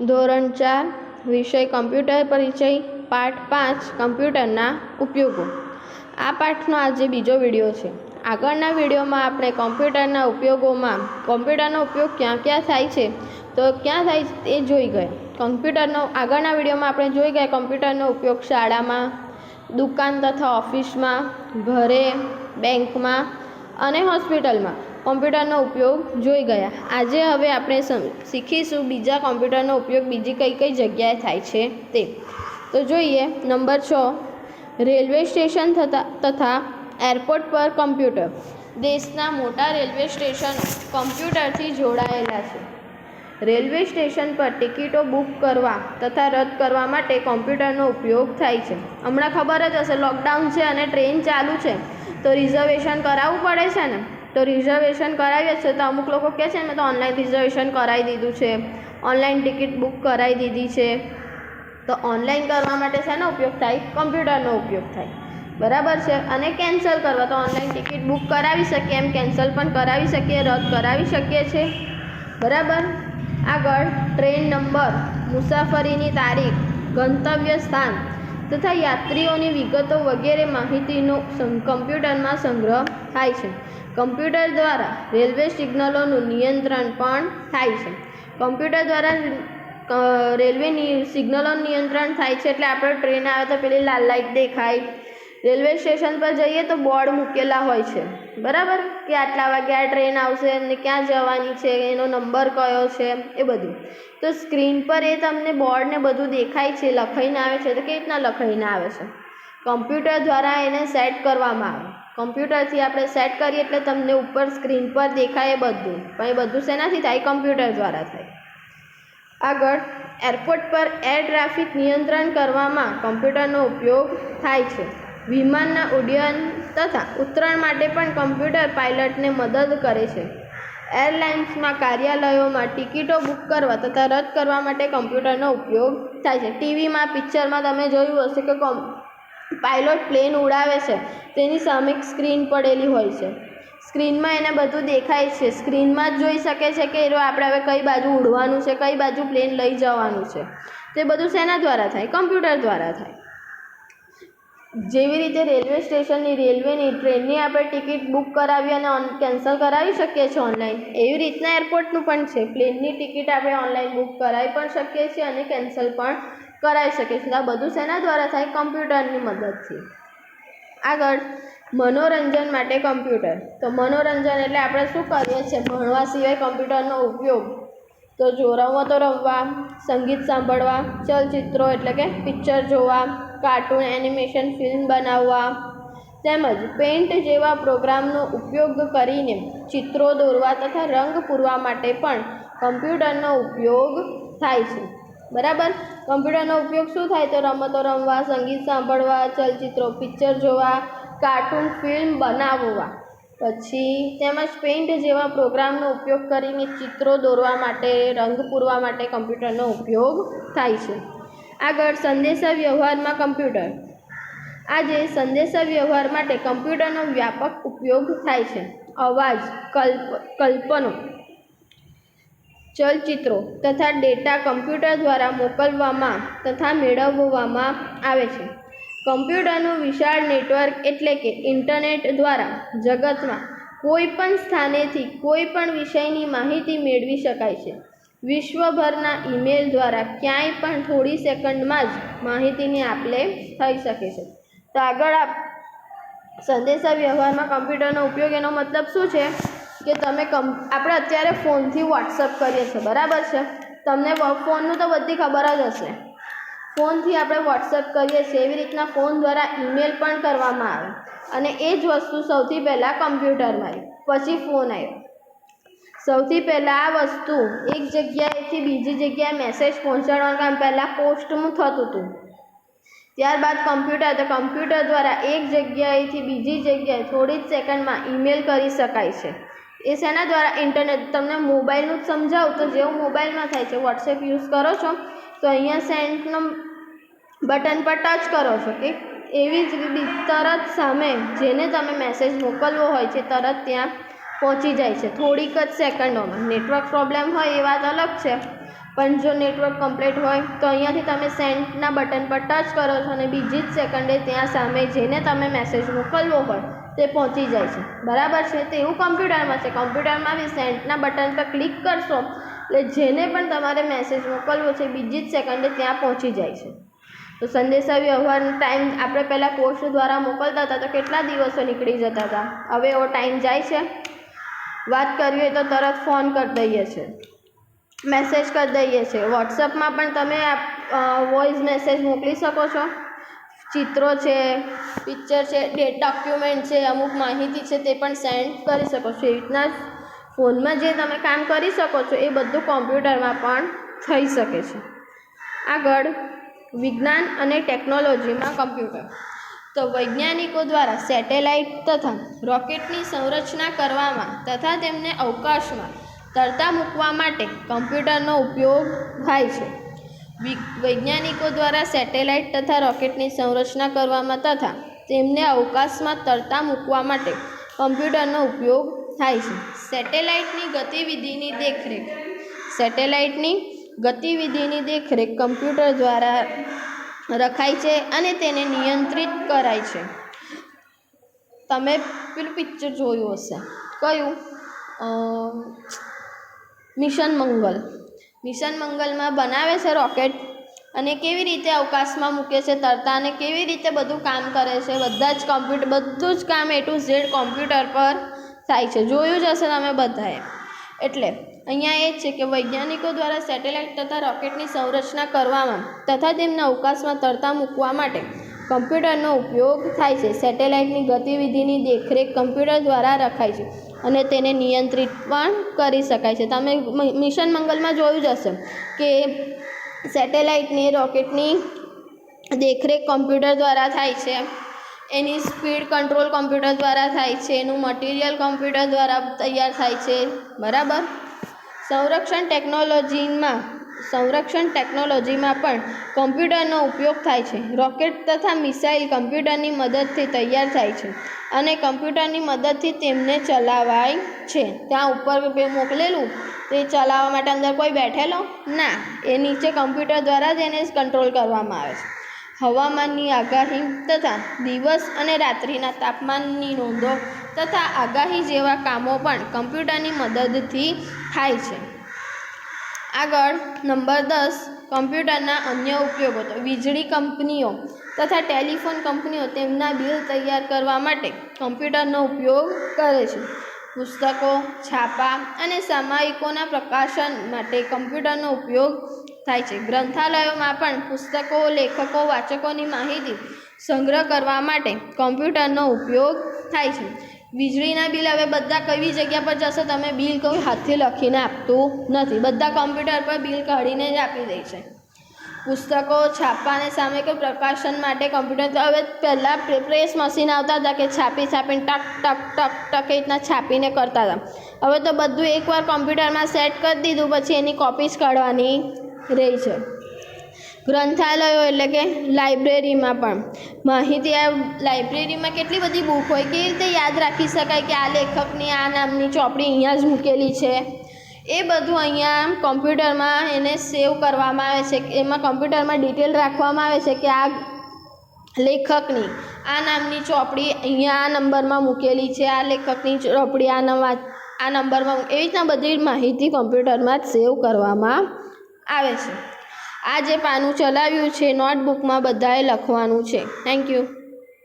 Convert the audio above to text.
ધોરણ ચાર, વિષય કમ્પ્યુટર પરિચય, પાઠ પાંચ, કમ્પ્યુટરના ઉપયોગો. આ પાઠનો આજે બીજો વીડિયો છે. આગળના વિડીયોમાં આપણે કોમ્પ્યુટરના ઉપયોગોમાં, કોમ્પ્યુટરનો ઉપયોગ ક્યાં ક્યાં થાય છે, તો ક્યાં થાય છે તે જોઈ ગયા. કોમ્પ્યુટરનો, આગળના વિડીયોમાં આપણે જોઈ ગયા કમ્પ્યુટરનો ઉપયોગ શાળામાં, દુકાન તથા ઓફિસમાં, ઘરે, બેંકમાં અને હોસ્પિટલમાં. કોમ્પ્યુટરનો ઉપયોગ જોઈ ગયા. આજે હવે આપણે શીખીશું બીજા કોમ્પ્યુટરનો ઉપયોગ બીજી કઈ કઈ જગ્યાએ થાય છે તે. તો જોઈએ, નંબર છ, રેલવે સ્ટેશન થતા, તથા એરપોર્ટ પર કમ્પ્યુટર. દેશના મોટા રેલવે સ્ટેશનો કમ્પ્યુટરથી જોડાયેલા છે. રેલવે સ્ટેશન પર ટિકિટો બુક કરવા તથા રદ કરવા માટે કોમ્પ્યુટરનો ઉપયોગ થાય છે. હમણાં ખબર જ હશે, લોકડાઉન છે અને ટ્રેન ચાલુ છે. તો રિઝર્વેશન કરાવવું પડે છે ને? તો રિઝર્વેશન કરાવીએ છે. તો અમુક લોકો કહે છે ને તો ઓનલાઈન રિઝર્વેશન કરાવી દીધું છે. ઓનલાઈન ટિકિટ બુક કરાવી દીધી છે. તો ઓનલાઈન કરવા માટે શેનો ઉપયોગ થાય? કમ્પ્યુટરનો ઉપયોગ થાય. બરાબર છે? અને કેન્સલ કરવા. તો ઓનલાઈન ટિકિટ બુક કરાવી શકીએ, એમ કેન્સલ પણ કરાવી શકીએ, રદ કરાવી શકીએ છીએ બરાબર? આગળ ટ્રેન નંબર મુસાફરીની તારીખ, ગંતવ્ય સ્થાન. તથા યાત્રીઓની વિગતો વગેરે માહિતીનો કમ્પ્યુટરમાં સંગ્રહ થાય છે. કમ્પ્યુટર દ્વારા રેલવે સિગ્નલોનું નિયંત્રણ પણ થાય છે. કમ્પ્યુટર દ્વારા રેલવેની સિગ્નલોનું નિયંત્રણ થાય છે એટલે આપણે ટ્રેન આવે તો પેલી લાલ લાઇટ દેખાય રેલવે સ્ટેશન પર જઈએ તો બોર્ડ મૂકેલા હોય છે. બરાબર? કે આટલા વાગે ટ્રેન આવશે અને ક્યાં જવાની છે, એનો નંબર કયો છે, એ બધું. તો સ્ક્રીન પર એ તમને બોર્ડને બધું દેખાય છે, લખાઈને આવે છે, તો કેવી રીતના લખાઈને આવે છે? કમ્પ્યુટર દ્વારા એને સેટ કરવામાં આવે. કમ્પ્યુટરથી આપણે સેટ કરીએ એટલે તમને ઉપર સ્ક્રીન પર દેખાય એ બધું. પણ એ બધું શેનાથી થાય? કમ્પ્યુટર દ્વારા થાય. આગળ, એરપોર્ટ પર એર ટ્રાફિક નિયંત્રણ કરવામાં કમ્પ્યુટરનો ઉપયોગ થાય છે. વિમાનના ઉડ્ડયન તથા ઉતરાણ માટે પણ કમ્પ્યુટર પાયલટને મદદ કરે છે. એરલાઇન્સમાં કાર્યાલયોમાં ટિકિટો બુક કરવા તથા રદ કરવા માટે કમ્પ્યુટરનો ઉપયોગ થાય છે. ટીવીમાં, પિક્ચરમાં તમે જોયું હશે કે કોમ, પાયલોટ પ્લેન ઉડાવે છે. તેની સામે સ્ક્રીન પડેલી હોય છે. સ્ક્રીનમાં એને બધું દેખાય છે. સ્ક્રીનમાં જ જોઈ શકે છે કે આપણે હવે કઈ બાજુ ઉડવાનું છે, કઈ બાજુ પ્લેન લઈ જવાનું છે. તે બધું શેના દ્વારા થાય? કમ્પ્યુટર દ્વારા થાય. જેવી રીતે રેલવે સ્ટેશનની રેલવેની ટ્રેનની આપણે ટિકિટ બુક કરાવી અને ઓન, કેન્સલ કરાવી શકીએ છીએ ઓનલાઈન. એવી રીતના એરપોર્ટનું પણ છે. પ્લેનની ટિકિટ આપણે ઓનલાઈન બુક કરાવી પણ શકીએ છીએ અને કેન્સલ પણ કરાવી શકીએ છીએ. આ બધું શેના દ્વારા થાય? કમ્પ્યુટરની મદદથી. આગળ, મનોરંજન માટે કમ્પ્યુટર. તો મનોરંજન એટલે આપણે શું કરીએ છીએ? ભણવા સિવાય કમ્પ્યુટરનો ઉપયોગ. તો જો રમતો રમવા, સંગીત સાંભળવા, ચલચિત્રો એટલે કે પિક્ચર જોવા કાર્ટૂન એનિમેશન ફિલ્મ બનાવવા તેમજ પેઇન્ટ જેવા પ્રોગ્રામનો ઉપયોગ કરીને ચિત્રો દોરવા તથા રંગ પૂરવા માટે પણ કમ્પ્યુટરનો ઉપયોગ થાય છે. બરાબર? કમ્પ્યુટરનો ઉપયોગ શું થાય? તો રમતો રમવા, સંગીત સાંભળવા, ચલચિત્રો, પિક્ચર જોવા, કાર્ટૂન ફિલ્મ બનાવવા. પછી તેમજ પેઇન્ટ જેવા પ્રોગ્રામનો ઉપયોગ કરીને ચિત્રો દોરવા માટે, રંગ પૂરવા માટે કમ્પ્યુટરનો ઉપયોગ થાય છે. આગળ સંદેશા વ્યવહારમાં કમ્પ્યુટર. આજે સંદેશા વ્યવહાર માટે કમ્પ્યુટરનો વ્યાપક ઉપયોગ થાય છે. અવાજ, કલ્પ, કલ્પનો, ચલચિત્રો તથા ડેટા કમ્પ્યુટર દ્વારા મોકલવામાં તથા મેળવવામાં આવે છે. કમ્પ્યુટરનું વિશાળ નેટવર્ક એટલે કે ઇન્ટરનેટ દ્વારા જગતમાં કોઈ પણ સ્થાનેથી કોઈ પણ વિષયની માહિતી મેળવી શકાય છે. વિશ્વભરના ઈમેલ દ્વારા ક્યાંય પણ થોડી સેકન્ડમાં જ માહિતીની આપલે થઈ શકે છે. તો આગળ આપ સંદેશા વ્યવહારમાં કમ્પ્યુટરનો ઉપયોગ એનો મતલબ શું છે? કે તમે કમ, આપણે અત્યારે ફોનથી વોટ્સઅપ કરીએ છીએ, બરાબર છે? તમને ફોનનું તો બધી ખબર જ હશે. ફોનથી આપણે વોટ્સઅપ કરીએ છીએ, એવી રીતના ફોન દ્વારા ઈમેલ પણ કરવામાં આવે. અને એ જ વસ્તુ સૌથી પહેલાં કમ્પ્યુટરમાં આવી. પછી ફોન આવ્યો. સૌથી પહેલાં આ વસ્તુ એક જગ્યાએથી બીજી જગ્યાએ મેસેજ પહોંચાડવાનું કામ પહેલાં પોસ્ટનું થતું હતું. ત્યારબાદ કમ્પ્યુટર તો કમ્પ્યુટર દ્વારા એક જગ્યાએથી બીજી જગ્યાએ થોડી જ સેકન્ડમાં ઈમેલ કરી શકાય છે. એ શેના દ્વારા? ઇન્ટરનેટ તમને મોબાઈલનું જ સમજાવું, તો જેવું મોબાઈલમાં થાય છે વોટ્સએપ યુઝ કરો છો, તો અહીંયા સેન્ડનો બટન પર ટચ કરો છો, કે એવી જ તરત સામે જેને તમે મેસેજ મોકલવો હોય છે, તરત ત્યાં પહોંચી જાય છે. થોડીક જ સેકન્ડોમાં. નેટવર્ક પ્રોબ્લેમ હોય એ વાત અલગ છે. પણ જો નેટવર્ક કમ્પ્લીટ હોય તો અહીંયાથી તમે સેન્ડના બટન પર ટચ કરો છો અને બીજી જ સેકન્ડે ત્યાં સામે જેને તમે મેસેજ મોકલવો હોય તે પહોંચી જાય છે. બરાબર છે? તેવું કમ્પ્યુટરમાં છે. કમ્પ્યુટરમાં બી સેન્ડના બટન પર ક્લિક કરશો એટલે જેને પણ તમારે મેસેજ મોકલવો છે બીજી જ સેકન્ડે ત્યાં પહોંચી જાય છે. તો સંદેશા વ્યવહારનો ટાઈમ આપણે પહેલાં પોસ્ટ દ્વારા મોકલતા હતા તો કેટલા દિવસો નીકળી જતા હતા? હવે એવો ટાઈમ જાય છે? વાત કરવી હોય તો તરત ફોન કરી દઈએ છીએ મેસેજ કરી દઈએ છીએ વોટ્સઅપમાં પણ તમે વોઇસ મેસેજ મોકલી શકો છો. ચિત્રો છે પિક્ચર છે ડેટ ડોક્યુમેન્ટ છે, અમુક માહિતી છે તે પણ સેન્ડ કરી શકો છો. એવી રીતના ફોનમાં જે તમે કામ કરી શકો છો એ બધું કોમ્પ્યુટરમાં પણ થઈ શકે છે. આગળ, વિજ્ઞાન અને ટેકનોલોજીમાં કમ્પ્યુટર તો વૈજ્ઞાનિકો દ્વારા સેટેલાઇટ તથા રોકેટની સંરચના કરવામાં તથા તેમને અવકાશમાં તરતા મૂકવા માટે કમ્પ્યુટરનો ઉપયોગ થાય છે. વૈજ્ઞાનિકો દ્વારા સેટેલાઇટ તથા રોકેટની સંરચના કરવામાં તથા તેમને અવકાશમાં તરતા મૂકવા માટે કમ્પ્યુટરનો ઉપયોગ થાય છે. સેટેલાઇટની ગતિવિધિની દેખરેખ, સેટેલાઇટની ગતિવિધિની દેખરેખ કમ્પ્યુટર દ્વારા રખાય છે અને તેને નિયંત્રિત કરાય છે. તમે પેલું પિક્ચર જોયું હશે. કયું? મિશન મંગલ. મિશન મંગલમાં બનાવે છે રોકેટ અને કેવી રીતે અવકાશમાં મૂકે છે તરતા અને કેવી રીતે બધું કામ કરે છે. બધા જ કોમ્પ્યુટર બધું જ કામ એ ટુ ઝેડ કોમ્પ્યુટર પર થાય છે. જોયું જ હશે તમે બધાએ. એટલે અહીંયા એ છે કે વૈજ્ઞાનિકો દ્વારા સેટેલાઇટ તથા રોકેટની સંરચના કરવામાં તથા તેમના અવકાશમાં તરતા મૂકવા માટે કમ્પ્યુટરનો ઉપયોગ થાય છે. સેટેલાઇટની ગતિવિધિની દેખરેખ કમ્પ્યુટર દ્વારા રખાય છે અને તેને નિયંત્રિત પણ કરી શકાય છે. તમે મિશન મંગલમાં જોયું જ હશે કે સેટેલાઇટની રોકેટની દેખરેખ કમ્પ્યુટર દ્વારા થાય છે. એની સ્પીડ કંટ્રોલ કમ્પ્યુટર દ્વારા થાય છે. એનું મટીરિયલ કમ્પ્યુટર દ્વારા તૈયાર થાય છે. બરાબર? સંરક્ષણ ટેકનોલોજીમાં સંરક્ષણ ટેકનોલોજીમાં પણ કમ્પ્યુટરનો ઉપયોગ થાય છે. રોકેટ તથા મિસાઇલ કમ્પ્યુટરની મદદથી તૈયાર થાય છે અને કમ્પ્યુટરની મદદથી તેમને ચલાવાય છે. ત્યાં ઉપર મોકલેલું. તે ચલાવવા માટે અંદર કોઈ બેઠેલો? ના. એ નીચે કમ્પ્યુટર દ્વારા જ એને કંટ્રોલ કરવામાં આવે છે. હવામાનની આગાહી તથા દિવસ અને રાત્રિના તાપમાનની નોંધો તથા આગાહી જેવા કામો પણ કમ્પ્યુટરની મદદથી થાય છે. આગળ નંબર દસ, કમ્પ્યુટરના અન્ય ઉપયોગો તો વીજળી કંપનીઓ તથા ટેલિફોન કંપનીઓ તેમના બિલ તૈયાર કરવા માટે કમ્પ્યુટરનો ઉપયોગ કરે છે. પુસ્તકો, છાપા અને સામાયિકોના પ્રકાશન માટે કમ્પ્યુટરનો ઉપયોગ થાય છે. ગ્રંથાલયોમાં પણ પુસ્તકો, લેખકો, વાચકોની માહિતી સંગ્રહ કરવા માટે કમ્પ્યુટરનો ઉપયોગ થાય છે. વીજળીના બિલ હવે બધા કઈ જગ્યા પર જશો તમે બિલ કોઈ હાથથી લખીને આપતું નથી. બધા કમ્પ્યુટર પર બિલ કાઢીને જ આપી દે છે. પુસ્તકો છાપવાને સામે કોઈ પ્રકાશન માટે કમ્પ્યુટર હવે પહેલાં પ્રે- પ્રેસ મશીન આવતા હતા કે છાપી, છાપીને ટક ટક ટક ટક એ રીતના છાપીને કરતા હતા. હવે તો બધું એકવાર કમ્પ્યુટરમાં સેટ કરી દીધું, પછી એની કોપીસ કાઢવાની રહી છે. ગ્રંથાલયો એટલે કે લાઇબ્રેરીમાં પણ. માહિતી આ લાઇબ્રેરીમાં કેટલી બધી બુક હોય, કેવી રીતે યાદ રાખી શકાય કે આ લેખકની આ નામની ચોપડી અહીંયા જ મૂકેલી છે? એ બધું અહીંયા કોમ્પ્યુટરમાં એને સેવ કરવામાં આવે છે, એમાં કમ્પ્યુટરમાં ડિટેલ રાખવામાં આવે છે કે આ લેખકની આ નામની ચોપડી અહીંયા આ નંબરમાં મૂકેલી છે, આ લેખકની ચોપડી આ નવા આ નંબરમાં એવી રીતના બધી માહિતી કોમ્પ્યુટરમાં જ સેવ કરવામાં આવે છે. આ જે પાનું ચલાવ્યું છે. નોટબુકમાં બધાએ લખવાનું છે. Thank you